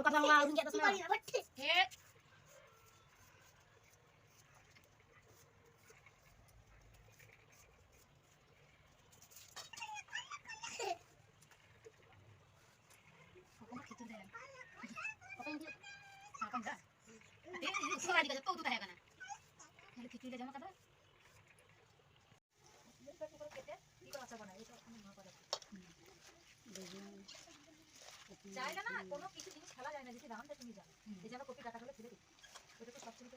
Kau kata orang orang atas mana? Eh. Kau nak না কোনো কিছু জিনিস খেলা যায় না যদি দামটা তুমি যাও এই যে আমরা কপি কাটা করে ফেলে দিই ওটা তো সব থেকে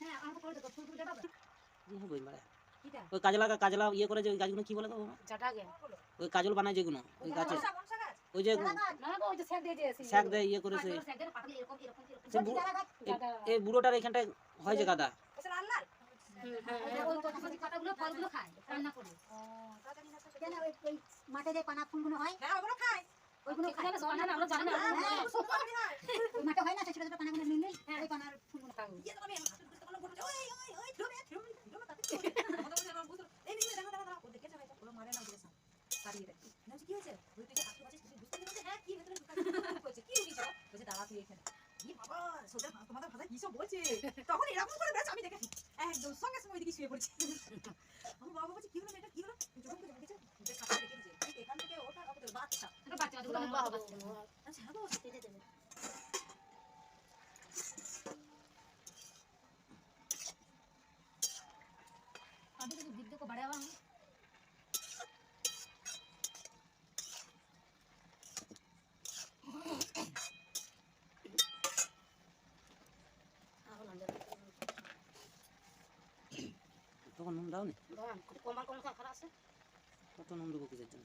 হ্যাঁ আমাকে করে দেখো ফুল ফুল দেবা ই হবে? ওই কাজলা কাজলা ইয়ে করে যে গাছগুলো কি বলে গো বাবা? জাটা গে। ওই কাজল বানায় যেগুলো ওই গাছে। মনসা মনসা গাছ। ওই যে না গো ওই যে স্যাক দিয়ে দিয়েছি শাক দেয় ইয়ে করে এই বুড়োটার এখানটায় হয় যে গাদা। জানি মাঠে যে পানা ফুলগুলো হয়? হ্যাঁ ওগুলো ওইগুলো না আমরা জানি না। হ্যাঁ, হয় হয় না সেই ছোট ছোট পানাগুলো নিলে ওই পানার ফুলগুলো খায়। ইয়ে তো আমি হাতে ধরতে পারলাম বলতে ওই ওই ওই ধরে ধরে ধরে তাতে আমাদের মধ্যে আমার বুঝলো। এই নিয়ে দাঁড়া দাঁড়া ও দেখেছে ভাই ওগুলো মারে না দিয়েছে তাড়িয়ে দেয়। না কি হয়েছে? ওই তুই যে হাতে তুই বুঝতে পারছিস হ্যাঁ কি ভেতরে ঢুকাচ্ছে কি হয়েছে? বলছে দাঁড়া তুই এখানে। ই বাবা সোজা তোমাদের ভাষা কি সব বলছে? তখন এরকম করে বেশ আমি দেখেছি। একদম সঙ্গে সঙ্গে ওইদিকে শুয়ে পড়েছি। আমার বাবা বলছে কি হলো মেয়েটা? কি হলো? যখন দেখেছে 제가 노랑 거 봤을 때. 난 작아 봤을 때 되네. 아들도 믿고 말해봐. 저건 너무 나오네. 너랑 꼬만 꼬만 살았어? 어떤 놈도 보기 됐잖아.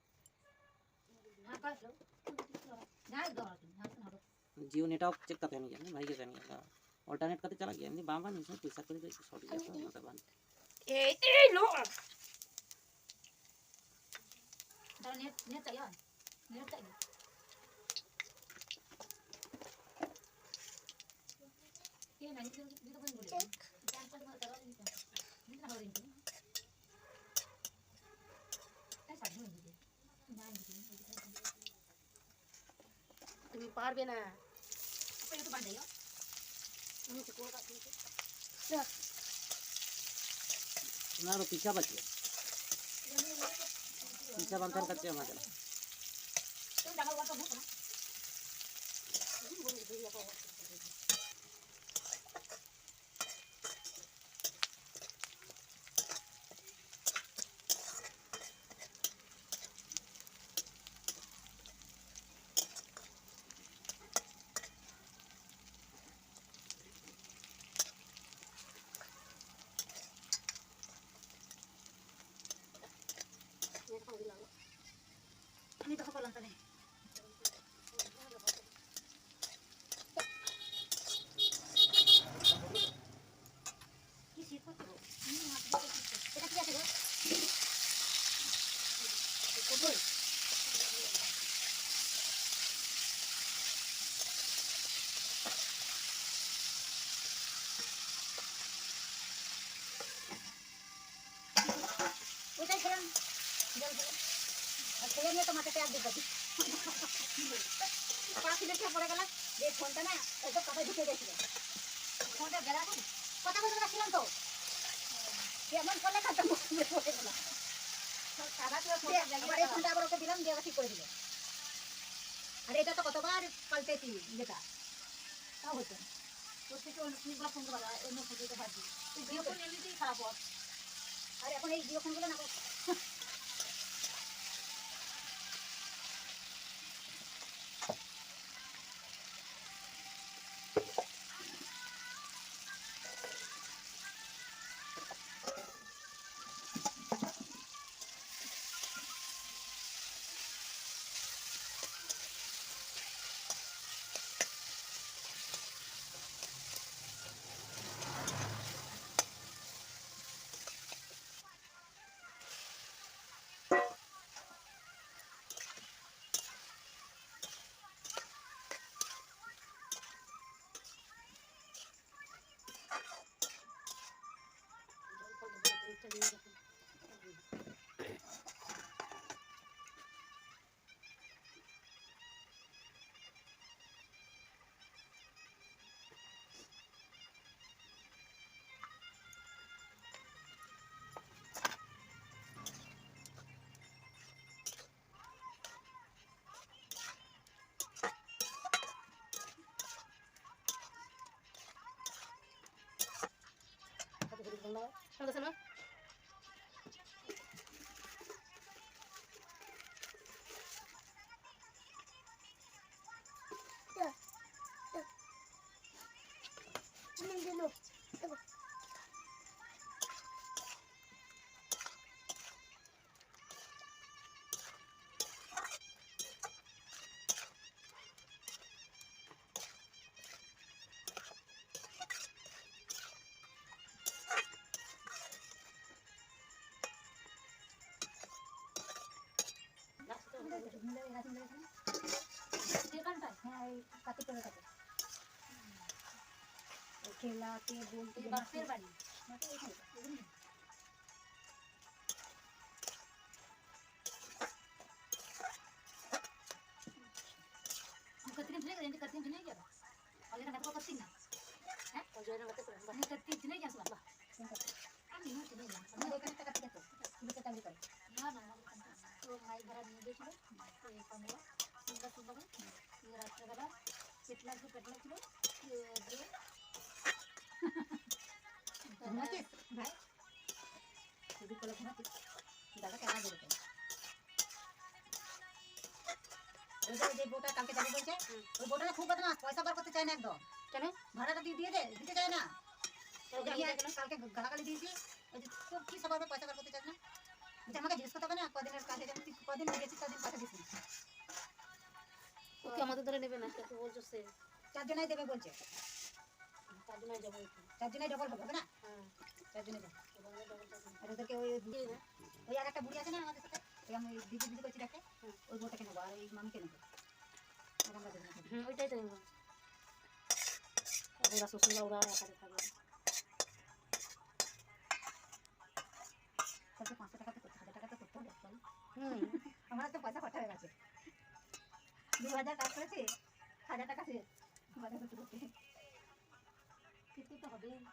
जियो नेटवर्क चेक करते हैं नहीं भाई के नहीं ऑल्टरनेट करते चला गया नहीं बाबा नहीं पैसा कर दे शॉर्ट गया तो मतलब बंद। ए ए लो नेट नेट चाहिए नेट चाहिए। ये नहीं तो ये तो बोले পারবে না apa itu pandai ya তুমি তো কোটা তুমি পাঁচ মিনিট পরে গেলাম। যে ফোনটা না একদম কাপড় ঢুকে গেছিল ফোনটা গেলাম কথা বলতে রাখছিলাম তো। এমন করলে খাতাম পড়ে গেলাম সাদা করে ফটো দিয়ে লাগিয়ে আবার এই ফোনটা আবার ওকে দিলাম, দিয়ে ঠিক করে দিল। আর এটা তো কতবার পাল্টেছি, যেটা। তাও হতো। তোর থেকে ফোন করা অন্য ফোন তুই বিয়ে এমনিতেই খারাপ আর এখন এই জিও ফোনগুলো না খেলাতে বলতে এই বাসের বাড়ি कत्ती नहीं करेंगे कत्ती नहीं क्या और ये ना को कत्ती ना हैं और जो है ना कत्ती बस कत्ती नहीं क्या सुना আমি না চিনি না আমাদের এখানে একটা কাতি আছে তুমি তো তাহলে করে না না তো ভাই ভাড়া নিয়ে গেছিল এই কমলা সুন্দর সুন্দর এই রাত্রেবেলা পেট লাগছে পেট লাগছিল দিয়ে ঘুমাচ্ছিস ভাই যদি করে ঘুমাচ্ছিস দাদা কেন বলছে ওই যে যে বউটা কালকে যাবে বলছে ওই বউটা না খুব বদমাস পয়সা বার করতে চায় না একদম কেন ভাড়াটা দিয়ে দিয়ে দে দিতে চায় না তো ওকে আমি আমি আজকে কালকে গালাগালি দিয়েছি ওই যে তোর কি সবার পয়সা বার করতে চাস না বলছে, আমাকে জিজ্ঞেস করতে হবে না কদিনের কাজে যেমন তুই কদিন গেছিস কদিন পয়সা দিস ওকে আমাদের ধরে নেবে না? তো বলছো সে। চারজনাই দেবে বলছে। তার যাব চারজনাই ডবল হবে না? হ্যাঁ। চারজনে যাবে এবার double টাকা। আর ওদেরকে ওই ওই আর একটা বুড়ি আছে না আমাদের সাথে? ওই আমি দিদি দিদি করছি ডাকে ওই বউটাকে নেব আর ওই মামিকে নেব। আর আমরা দুজনে ওইটাই তো নেব। ওরা শ্বশুররা ওরা একাতে থাকবে। হাজার কাজ করেছে? হাজার টাকা বাজার করতে তো হবে না